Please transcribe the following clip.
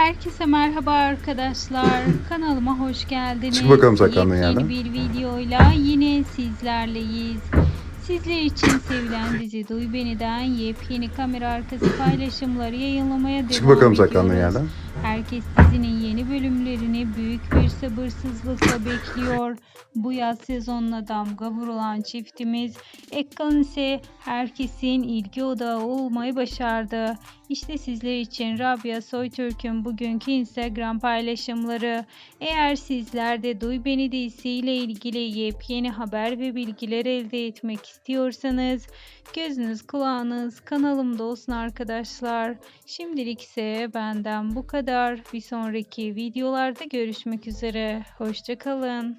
Herkese merhaba arkadaşlar. Kanalıma hoş geldiniz. Çık bakalım Yepyeni yerden. bir videoyla yine sizlerleyiz. Sizler için sevilen dizi Duy Beni'den yepyeni kamera arkası paylaşımları yayınlamaya devam Çık bakalım ediyoruz. sakalını yerden. Herkes dizinin yeni bölümlerini büyük bir sabırsızlıkla bekliyor. Bu yaz sezonuna damga vurulan çiftimiz Ekkan ise herkesin ilgi odağı olmayı başardı. İşte sizler için Rabia Soytürk'ün bugünkü Instagram paylaşımları. Eğer sizler de Duy Beni dizisiyle ilgili yepyeni haber ve bilgiler elde etmek istiyorsanız gözünüz kulağınız kanalımda olsun arkadaşlar. Şimdilik ise benden bu kadar. Bir sonraki videolarda görüşmek üzere. Hoşçakalın.